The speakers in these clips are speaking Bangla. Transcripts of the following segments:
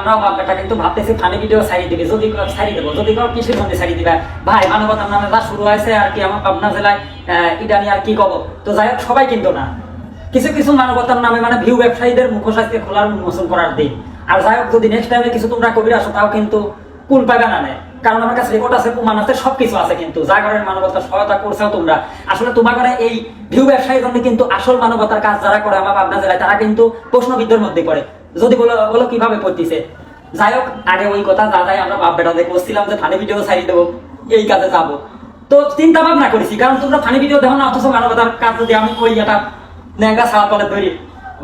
আমরাও কিন্তু ভাবতেছি ভিডিও দিবে, যদি দেবো, যদি দিবে। ভাই, মানবতার নামে শুরু হয়েছে আর কি, আমার পাবনা জেলায় আর কি কব? তো যাই হোক, সবাই কিন্তু না। কিছু কিছু মানবতার নামে মানে ভিউ ব্যবসায়ীদের খোলার উন্মোচন করার দিন। আর যাই হোক, যদি নেক্সট টাইমে কিছু তোমরা কবির আসো, তাও কিন্তু কুল পাবে না নেয় কারণ আমার কাছে রেকর্ড আছে, প্রমাণ আছে আছে কিন্তু। জাগরণের মানবতার সহায়তা করছেও তোমরা। আসলে তোমার এই ভিউ ব্যবসায়ীর জন্য কিন্তু আসল মানবতার কাজ যারা করে আমার পাবনা জেলায়, তারা কিন্তু প্রশ্নবিদ্ধের মধ্যে পড়ে। যদি বলো বলো কীভাবে পড়তিছে? যাই হোক, আগে ওই কথা, যা যাই, আমরা বাপ বেটা দেখে বসছিলাম যে ফানি ভিডিও ছাড়ি দেবো, এই কাজে যাব। তো চিন্তা ভাবনা করেছি, কারণ তোমরা ফানি ভিডিও দেখো না, অথচ মানবতার কাজ যদি আমি ওই ন্যাংরা ছাড়া তলে ধরি।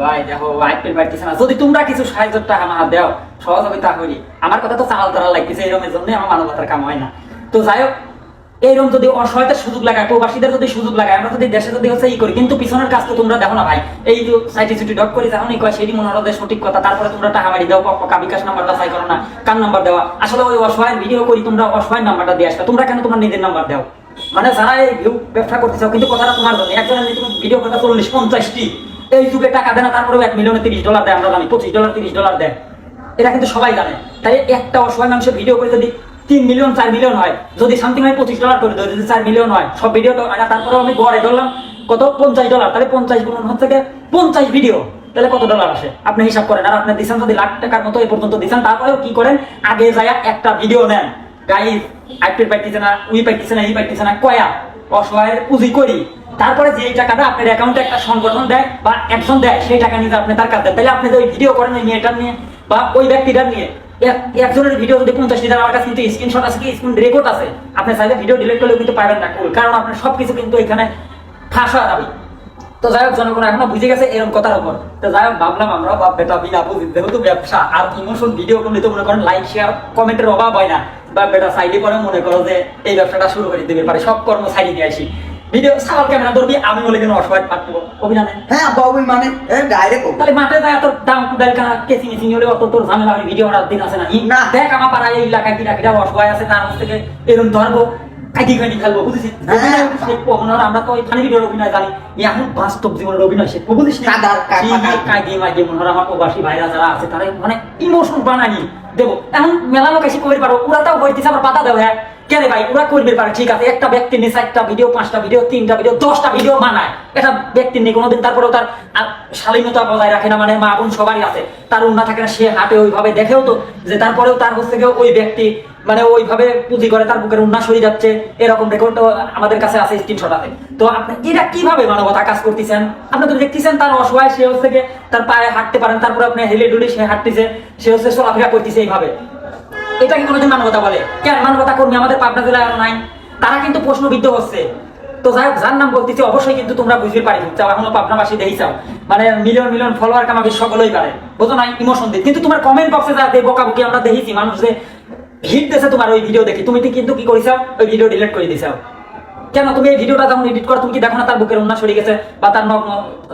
ভাই, দেখো পেট বাড়তেছে না। যদি তোমরা কিছু সাহায্য টাকা আমার দাও সহযোগিতা করি আমার কথা তো চাল তারা লাগতেছে এরকমের জন্য আমার মানবতার কাম হয় না। তো যাই হোক এইরকম যদি অসহায়তার সুযোগ লাগায়, প্রবাসীদের যদি সুযোগ লাগায়, আমরা যদি দেশে যদি হচ্ছে ই করি, কিন্তু পিছনের কাজ তো তোমরা দেখো না ভাই। এই যে সাইটি ছুটি ডক করি যখন কয় সেটি মনে হলো সঠিক কথা, তারপরে তোমরা টাকা মারি দাও পক্কা বিকাশ নাম্বারটা চাই করো না, কার নাম্বার দেওয়া। আসলে ওই অসহায় ভিডিও করি, তোমরা অসহায় নাম্বারটা দিয়ে আসবে। তোমরা কেন তোমার নিজের নাম্বার দাও? মানে যারা এই ভিউ ব্যবসা করতে চাও, কিন্তু কথাটা তোমার জন্য। একজনের তুমি ভিডিও কথা চল্লিশ, পঞ্চাশটি এই যুগে টাকা দেয় না তারপরে এক মিলিয়নে তিরিশ ডলার দেয়, আমরা জানি। পঁচিশ ডলার তিরিশ ডলার দেয়। এটা কিন্তু সবাই জানে। তাই একটা অসহায় মানুষের ভিডিও করে যদি তিন মিলিয়ন চার মিলিয়ন হয়। যদি সামথিং হয়, পঁচিশ ডলার করে দেয় যদি চার মিলিয়ন হয়, সব ভিডিও তারপরে আমি গড়ে ধরলাম, কত? পঞ্চাশ ডলার তাহলে পঞ্চাশ গুণ হচ্ছে পঞ্চাশ ভিডিও তাহলে কত ডলার আসে? আপনি হিসাব করেন, আর আপনি দিচ্ছেন যদি লাখ টাকার মতো এই পর্যন্ত দিচ্ছেন তারপরেও কি করেন? আগে যায় একটা ভিডিও নেন। গাই আইপিএল পাইতেছে না উই পাইতেছে না ই পাইতেছে না, কয়া, অসহায়ের পুঁজি করি। তারপরে যে টাকাটা আপনার অ্যাকাউন্টে একটা সংগঠন দেয় বা একজন দেয়, সেই টাকা নিয়ে আপনি তার কাছে দেন। তাহলে আপনি যে ভিডিও করেন, ওই মেয়েটার নিয়ে বা ওই ব্যক্তিটার নিয়ে একজনের ভিডিও আমার কাছে কিন্তু স্ক্রিনশট আছে কি? স্ক্রিন রেকর্ড আছে। আপনি চাইলে ভিডিও করলেও কিন্তু পাবেন না। cool। কারণ আপনার সবকিছু কিন্তু এখানে দাবি। তো যাই হোক, জনগণ এখনও বুঝে গেছে এরকম কথার উপর। তো যাই হোক, ভাবলাম আমরা বাপ বেটা যেহেতু ব্যবসা আর ইমোশন ভিডিও করলে তো মনে করেন লাইক শেয়ার কমেন্টের অভাব হয় না। বা বেটা সাইডে পরে মনে করো যে এই ব্যবসাটা শুরু করে দিতে পারে। সব কর্ম সাইডে দিয়ে আসি। ভিডিও সাল ক্যামেরা ধরবি আমি বলে কেন অসহায় পাঠবো অভিযানে হ্যাঁ মানে ডাইরেক্ট তাহলে মাঠে যায় তোর দাম কুদাল কানা কেসি মিসিং হলে অত তোর ঝামেলা হবে ভিডিও করার দিন আছে না না। দেখ আমার পাড়ায় এই এলাকায় কিরা কিরা অসহায় আছে তার থেকে এরকম ধরবো কাটি কাটি খেলব বুঝেছিস হ্যাঁ। আমরা তো ভিডিওর অভিনয় জানি। এখন বাস্তব জীবনের অভিনয় শিখব বুঝিস? না কাদার কাকা- কাঁদি মনে হয় আমার প্রবাসী ভাইরা যারা আছে তারা মানে ইমোশন বানানি দেবো এখন মেলা লোক এসে করবে পারো ওরা তাও হইতেছে আবার পাতা দেবো হ্যাঁ? কেন ভাই, ওরা করবে পারে, ঠিক আছে। একটা ব্যক্তি নিয়ে একটা ভিডিও পাঁচটা ভিডিও তিনটা ভিডিও দশটা ভিডিও বানায়। একটা ব্যক্তি নিয়ে কোনোদিন তারপরেও তার শালীনতা বজায় রাখে না মানে মা বোন সবারই আছে। তার উন্না থাকে না, সে হাঁটে ওইভাবে দেখেও তো যে তারপরেও তার হচ্ছে গিয়ে ওই ব্যক্তি মানে ওইভাবে পুঁজি করে তার বুকের উন্না সরে যাচ্ছে। এরকম রেকর্ড আমাদের কাছে আছে স্ক্রিনশট আছে। তো আপনি এটা কীভাবে মানবতা কাজ করতেছেন? আপনি তো দেখতেছেন তার অসহায়, সে হচ্ছে তার পায়ে হাঁটতে পারেন, তারপরে আপনি হেলে ডুলে সে হাঁটতেছে, সে হচ্ছে চলাফেরা করতেছে এইভাবে। এটা কি কোনোদিন মানবতা বলে? কেন মানবতা কর্মী আমাদের পাবনা জেলায় আর নাই? তারা কিন্তু প্রশ্নবিদ্ধ হচ্ছে। তো যাই হোক, যার নাম বলতেছি, অবশ্যই কিন্তু তোমরা বুঝতে পারি। চাও এখনও পাবনাবাসী দেখি চাও মানে মিলিয়ন মিলিয়ন ফলোয়ার কামাবে সকলেই পারে। বুঝো নাই ইমোশন দিই কিন্তু তোমার কমেন্ট বক্সে যা দেয় বকাবকি আমরা দেখেছি, মানুষ যে হিট দেশে তোমার ওই ভিডিও দেখি। তুমি কিন্তু কি করেছাও ওই ভিডিও ডিলিট করে দিছাও কেন? তুমি এই ভিডিওটা যখন এডিট করো, তুমি কি দেখো না তার বুকের উন্না সরে গেছে বা তার নগ্ন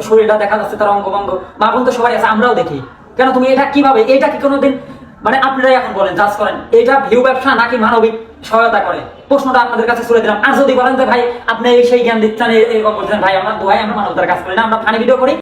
শরীরটা দেখা যাচ্ছে, তার অঙ্গভঙ্গ? মা বোন তো সবাই আছে, আমরাও দেখি। কেন? তুমি এটা কীভাবে? এটা কি কোনোদিন মানে আপনারাই এখন বলেন জাজ করেন, এটা ভিউ ব্যবসা নাকি মানবিক সহায়তা করে? প্রশ্নটা আপনাদের কাছে ছুড়ে দিলাম। আর যদি বলেন যে, ভাই, আপনি সেই জ্ঞান দিচ্ছেন, এই- বলছেন ভাই, আমরা দোয়াই আমরা মানবতার কাজ করি না, আমরা ফানি ভিডিও করি।